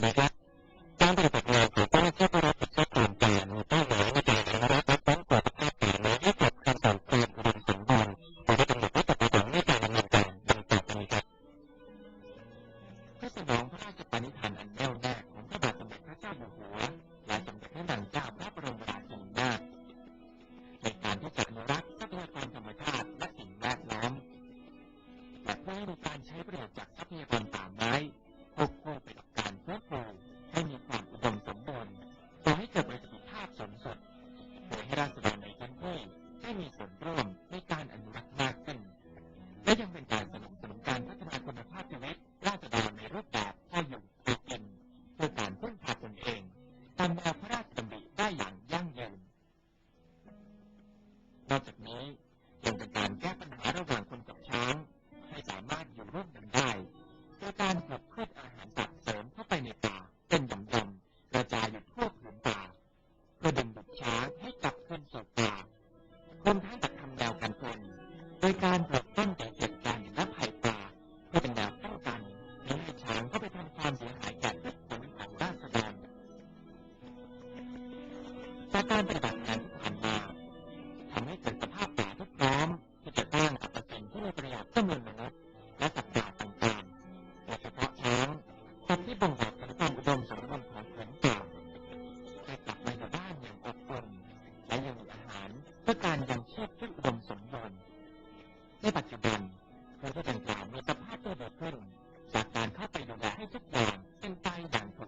But I got ยังเป็นการสนับสนุนการพัฒนาคุณภาพชีวิตราษฎรในรูปแบบพออยู่พเกินเพื่อการพึ่งพาตนเองตามแนวพระราชดำริได้อย่างยั่งยืนนอกจากนี้ยังเป็นการแก้ปัญหาระหว่างคนกับช้าง ให้สามารถอยู่ร่วมกันได้โดยการปลักพืชอาหารสัตว์เสริมเข้าไปในป่าเป็นหย่อมๆกระจายอยู่ทั่วผืนป่าเพื่อดึงดูดช้างให้กลับคืนสู่ป่าคนทั้งตัดทำแนวกันคนโดยการปลัก จากการปฏิบัติงานที่ผ่านมาทำให้เกิดสภาพป่าที่พร้อมที่จะสร้างอัตราสิ่งที่มีประโยชน์ต่อมนุษย์และสัตว์ป่าต่างๆโดยเฉพาะช้างสัตว์ที่บ่งบอกถึงความอุดมสมบูรณ์ของพื้นป่าให้กลับมาอยู่บ้านอย่างอบอุ่นและยังมีอาหารเพื่อการยังชีพที่อุดมสมบูรณ์ในปัจจุบันเราได้ดังกล่าวมีสภาพตัวเดียวขึ้นจากการเข้าไปดูแลให้ทุกอย่างเป็นไปอย่างถูก